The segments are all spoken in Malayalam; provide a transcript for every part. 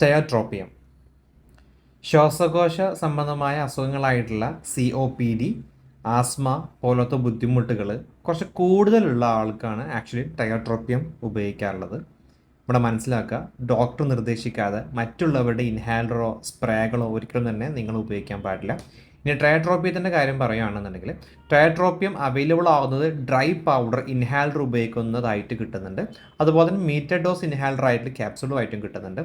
ടയോട്രോപ്പിയം ശ്വാസകോശ സംബന്ധമായ അസുഖങ്ങളായിട്ടുള്ള C O P D asthma പോലത്തെ ബുദ്ധിമുട്ടുകൾ കുറച്ച് കൂടുതലുള്ള ആൾക്കാണ് ആക്ച്വലി ടയോട്രോപ്പിയം ഉപയോഗിക്കാറുള്ളത്. ഇവിടെ മനസ്സിലാക്കുക ഡോക്ടർ നിർദ്ദേശിക്കാതെ മറ്റുള്ളവരുടെ ഇൻഹാലറോ സ്പ്രേകളോ ഒരിക്കലും തന്നെ നിങ്ങൾ ഉപയോഗിക്കാൻ പാടില്ല. ഇനി ട്രയട്രോപ്പിയത്തിന്റെ കാര്യം പറയുകയാണെന്നുണ്ടെങ്കിൽ ട്രയട്രോപ്പിയം അവൈലബിൾ ആവുന്നത് ഡ്രൈ പൗഡർ ഇൻഹാലർ ഉപയോഗിക്കുന്നതായിട്ട് കിട്ടുന്നുണ്ട്. അതുപോലെ തന്നെ മീറ്റർ ഡോസ് ഇൻഹാലർ ആയിട്ട് കിട്ടുന്നുണ്ട്.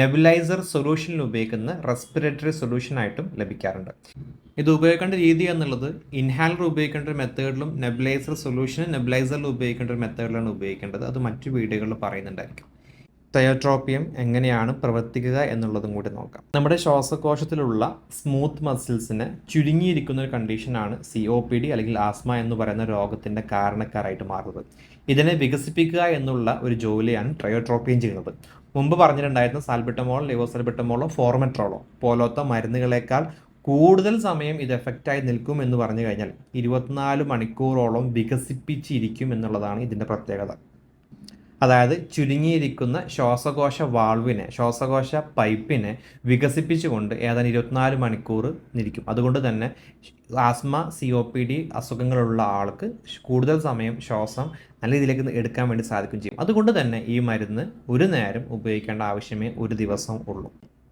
നെബുലൈസർ സൊല്യൂഷനിൽ ഉപയോഗിക്കുന്ന റെസ്പിറേറ്ററി സൊല്യൂഷനായിട്ടും ലഭിക്കാറുണ്ട്. ഇത് ഉപയോഗിക്കേണ്ട രീതി എന്നുള്ളത് ഇൻഹാലർ ഉപയോഗിക്കേണ്ട ഒരു മെത്തേഡിലും നെബുലൈസർ സൊല്യൂഷനും നെബുലൈസറിൽ ഉപയോഗിക്കേണ്ട ഒരു മെത്തേഡിലാണ് ഉപയോഗിക്കേണ്ടത്. അത് മറ്റു വീഡിയോകളിൽ പറയുന്നുണ്ടായിരിക്കും. തയോട്രോപ്പിയം എങ്ങനെയാണ് പ്രവർത്തിക്കുക എന്നുള്ളതും കൂടി നോക്കാം. നമ്മുടെ ശ്വാസകോശത്തിലുള്ള സ്മൂത്ത് മസിൽസിന് ചുരുങ്ങിയിരിക്കുന്ന ഒരു കണ്ടീഷനാണ് സി ഒ പി ഡി അല്ലെങ്കിൽ ആസ്മ എന്ന് പറയുന്ന രോഗത്തിന്റെ കാരണക്കാരായിട്ട് മാറുന്നത്. ഇതിനെ വികസിപ്പിക്കുക എന്നുള്ള ഒരു ജോലിയാണ് ട്രയോട്രോപ്പിയം ചെയ്യുന്നത്. മുമ്പ് പറഞ്ഞിട്ടുണ്ടായിരുന്ന സാൽബിട്ടമോൾ ലിവോസൽബിട്ടമോളോ ഫോർമെട്രോളോ പോലത്തെ മരുന്നുകളേക്കാൾ കൂടുതൽ സമയം ഇത് എഫക്റ്റായി നിൽക്കും എന്ന് പറഞ്ഞു കഴിഞ്ഞാൽ ഇരുപത്തിനാല് മണിക്കൂറോളം വികസിപ്പിച്ചിരിക്കും എന്നുള്ളതാണ് ഇതിന്റെ പ്രത്യേകത. അതായത് ചുരുങ്ങിയിരിക്കുന്ന ശ്വാസകോശ വാൾവിനെ ശ്വാസകോശ പൈപ്പിനെ വികസിപ്പിച്ചുകൊണ്ട് ഏതാണ്ട് ഇരുപത്തിനാല് മണിക്കൂർ നിൽക്കും അതുകൊണ്ട് തന്നെ asthma C O P D അസുഖങ്ങളുള്ള ആൾക്ക് കൂടുതൽ സമയം ശ്വാസം നല്ല രീതിയിലേക്ക് എടുക്കാൻ വേണ്ടി സാധിക്കും ചെയ്യും. അതുകൊണ്ട് തന്നെ ഈ മരുന്ന് ഒരു നേരം ഉപയോഗിക്കേണ്ട ആവശ്യമേ ഒരു ദിവസം ഉള്ളൂ.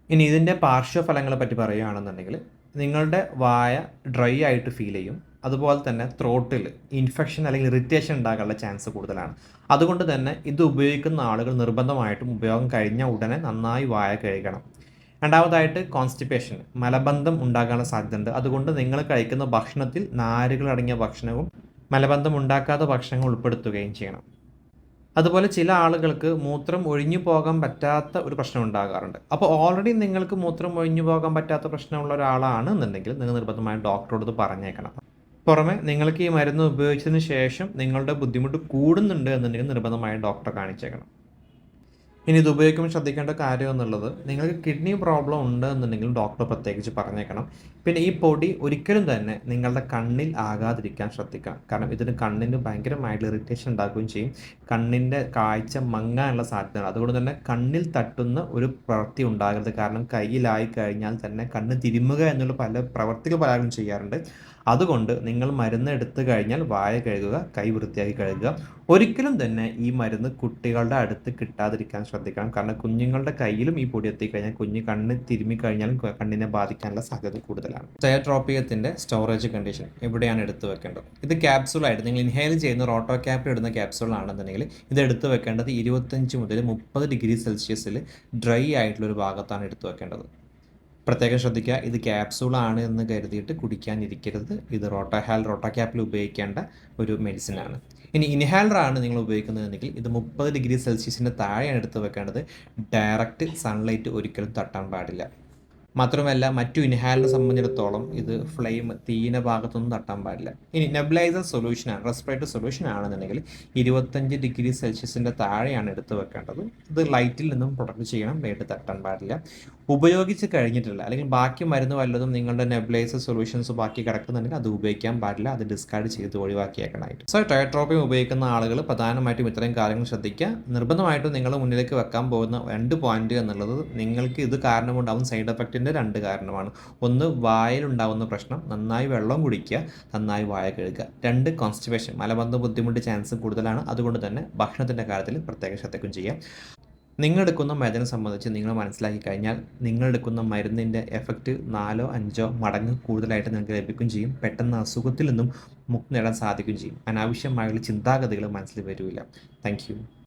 ഇനി ഇതിന്റെ പാർശ്വഫലങ്ങളെ പറ്റി പറയുകയാണെന്നുണ്ടെങ്കിൽ നിങ്ങളുടെ വായ ഡ്രൈ ആയിട്ട് ഫീൽ ചെയ്യും. അതുപോലെ തന്നെ ത്രോട്ടിൽ ഇൻഫെക്ഷൻ അല്ലെങ്കിൽ ഇറിറ്റേഷൻ ഉണ്ടാകാനുള്ള ചാൻസ് കൂടുതലാണ്. അതുകൊണ്ട് തന്നെ ഇത് ഉപയോഗിക്കുന്ന ആളുകൾ നിർബന്ധമായിട്ടും ഉപയോഗം കഴിഞ്ഞ ഉടനെ നന്നായി വായ കഴുകണം. രണ്ടാമതായിട്ട് കോൺസ്റ്റിപ്പേഷൻ മലബന്ധം ഉണ്ടാകാനുള്ള സാധ്യതയുണ്ട്. അതുകൊണ്ട് നിങ്ങൾ കഴിക്കുന്ന ഭക്ഷണത്തിൽ നാരുകൾ അടങ്ങിയ ഭക്ഷണവും മലബന്ധം ഉണ്ടാക്കാത്ത ഭക്ഷണങ്ങൾ ഉൾപ്പെടുത്തുകയും ചെയ്യണം. അതുപോലെ ചില ആളുകൾക്ക് മൂത്രം ഒഴിഞ്ഞു പോകാൻ പറ്റാത്ത ഒരു പ്രശ്നം ഉണ്ടാകാറുണ്ട്. അപ്പോൾ ഓൾറെഡി നിങ്ങൾക്ക് മൂത്രം ഒഴിഞ്ഞു പോകാൻ പറ്റാത്ത പ്രശ്നമുള്ള ഒരാളാണ് എന്നുണ്ടെങ്കിൽ നിങ്ങൾ നിർബന്ധമായും ഡോക്ടറോട് പറഞ്ഞേക്കണം. പുറമെ നിങ്ങൾക്ക് ഈ മരുന്ന് ഉപയോഗിച്ചതിന് ശേഷം നിങ്ങളുടെ ബുദ്ധിമുട്ട് കൂടുന്നുണ്ട് എന്നുണ്ടെങ്കിൽ നിർബന്ധമായും ഡോക്ടറെ കാണിച്ചേക്കണം. ഇനി ഇത് ഉപയോഗിക്കുമ്പോൾ ശ്രദ്ധിക്കേണ്ട കാര്യം എന്നുള്ളത് നിങ്ങൾക്ക് കിഡ്നി പ്രോബ്ലം ഉണ്ട് എന്നുണ്ടെങ്കിൽ ഡോക്ടർ പ്രത്യേകിച്ച് പറഞ്ഞേക്കണം. പിന്നെ ഈ പൊടി ഒരിക്കലും തന്നെ നിങ്ങളുടെ കണ്ണിൽ ആകാതിരിക്കാൻ ശ്രദ്ധിക്കണം. കാരണം ഇതിന് കണ്ണിന് ഭയങ്കരമായിട്ട് ഇറിറ്റേഷൻ ഉണ്ടാക്കുകയും ചെയ്യും. കണ്ണിന്റെ കാഴ്ച മങ്ങാനുള്ള സാധ്യതയാണ് അതുകൊണ്ട് തന്നെ കണ്ണിൽ തട്ടുന്ന ഒരു പ്രവൃത്തി ഉണ്ടാകരുത്. കാരണം കയ്യിലായി കഴിഞ്ഞാൽ തന്നെ കണ്ണ് തിരുമുക എന്നുള്ള പല പ്രവർത്തികൾ പലരും ചെയ്യാറുണ്ട്. അതുകൊണ്ട് നിങ്ങൾ മരുന്ന് എടുത്തു കഴിഞ്ഞാൽ വായ കഴുകുക കൈ വൃത്തിയാക്കി കഴുകുക. ഒരിക്കലും തന്നെ ഈ മരുന്ന് കുട്ടികളുടെ അടുത്ത് കിട്ടാതിരിക്കാൻ ശ്രദ്ധിക്കണം. കാരണം കുഞ്ഞുങ്ങളുടെ കയ്യിലും ഈ പൊടി എത്തിക്കഴിഞ്ഞാൽ കുഞ്ഞ് കണ്ണ് തിരുമ്മി കഴിഞ്ഞാലും കണ്ണിനെ ബാധിക്കാനുള്ള സാധ്യത കൂടുതലാണ്. സ്റ്റയട്രോപ്പിയത്തിന്റെ സ്റ്റോറേജ് കണ്ടീഷൻ എവിടെയാണ് എടുത്തു വെക്കേണ്ടത്. ഇത് ക്യാപ്സൂളായിട്ട് നിങ്ങൾ ഇൻഹെയിൽ ചെയ്യുന്ന റോട്ടോ ക്യാപ്പിൽ ഇടുന്ന ക്യാപ്സൂൾ ആണെന്നുണ്ടെങ്കിൽ ഇത് എടുത്തു വെക്കേണ്ടത് ഇരുപത്തഞ്ച് മുതൽ മുപ്പത് ഡിഗ്രി സെൽഷ്യസിൽ ഡ്രൈ ആയിട്ടുള്ള ഒരു ഭാഗത്താണ് എടുത്തു വെക്കേണ്ടത്. പ്രത്യേകം ശ്രദ്ധിക്കുക. ഇത് ക്യാപ്സൂളാണ് എന്ന് കരുതിയിട്ട് കുടിക്കാനിരിക്കരുത്. ഇത് റോട്ടഹാൽ റോട്ട ക്യാപ്പിൽ ഉപയോഗിക്കേണ്ട ഒരു മെഡിസിൻ ആണ്. ഇനി ഇൻഹാലറാണ് നിങ്ങൾ ഉപയോഗിക്കുന്നതെങ്കിൽ ഇത് മുപ്പത് ഡിഗ്രി സെൽഷ്യസിന്റെ താഴെയാണ് എടുത്ത് വെക്കേണ്ടത്. ഡയറക്റ്റ് സൺലൈറ്റ് ഒരിക്കലും തട്ടാൻ പാടില്ല. മാത്രമല്ല മറ്റു ഇൻഹാലിനെ സംബന്ധിച്ചിടത്തോളം ഇത് ഫ്ലെയിം തീന ഭാഗത്തൊന്നും തട്ടാൻ പാടില്ല. ഇനി നെബിലൈസർ സൊല്യൂഷനാണ് റെസ്പിറേറ്റർ സൊല്യൂഷൻ ആണെന്നുണ്ടെങ്കിൽ ഇരുപത്തഞ്ച് ഡിഗ്രി സെൽഷ്യസിന്റെ താഴെയാണ് എടുത്ത് വെക്കേണ്ടത്. ഇത് ലൈറ്റിൽ നിന്നും പ്രൊട്ടക്ട് ചെയ്യണം ലൈറ്റ് തട്ടാൻ പാടില്ല. ഉപയോഗിച്ച് കഴിഞ്ഞിട്ടില്ല അല്ലെങ്കിൽ ബാക്കി മരുന്ന് വല്ലതും നിങ്ങളുടെ നെബിലൈസർ സൊല്യൂഷൻസ് ബാക്കി കിടക്കുന്നുണ്ടെങ്കിൽ അത് ഉപയോഗിക്കാൻ പാടില്ല അത് ഡിസ്കാർഡ് ചെയ്ത് ഒഴിവാക്കിയേക്കണമായിട്ട്. സോ ടയട്രോപ്പിയം ഉപയോഗിക്കുന്ന ആളുകൾ പ്രധാനമായിട്ടും ഇത്രയും കാര്യങ്ങൾ ശ്രദ്ധിക്കുക. നിർബന്ധമായിട്ടും നിങ്ങൾ മുന്നിലേക്ക് വെക്കാൻ പോകുന്ന രണ്ട് പോയിന്റ് എന്നുള്ളത് നിങ്ങൾക്ക് ഇത് കാരണമുണ്ടാകുന്ന സൈഡ് എഫക്റ്റിന് ഇതിന്റെ രണ്ട് കാരണമാണ്. ഒന്ന് വായിലുണ്ടാവുന്ന പ്രശ്നം. നന്നായി വെള്ളം കുടിക്കുക നന്നായി വായ കഴുകുക. രണ്ട് കോൺസ്റ്റിപേഷൻ മലബന്ധ ബുദ്ധിമുട്ട് ചാൻസ് കൂടുതലാണ്. അതുകൊണ്ട് തന്നെ ഭക്ഷണത്തിന്റെ കാര്യത്തിൽ പ്രത്യേക ശ്രദ്ധയ്ക്കും ചെയ്യാം. നിങ്ങൾ എടുക്കുന്ന മരുന്നിനെ സംബന്ധിച്ച് നിങ്ങൾ മനസ്സിലാക്കി കഴിഞ്ഞാൽ നിങ്ങൾ എടുക്കുന്ന മരുന്നിന്റെ എഫക്റ്റ് നാലോ അഞ്ചോ മടങ്ങ് കൂടുതലായിട്ട് നിങ്ങൾക്ക് ലഭിക്കുകയും ചെയ്യും. പെട്ടെന്ന് അസുഖത്തിൽ നിന്നും മുക്തി നേടാൻ സാധിക്കുകയും ചെയ്യും. അനാവശ്യമായുള്ള ചിന്താഗതികൾ മനസ്സിൽ വരില്ല. താങ്ക്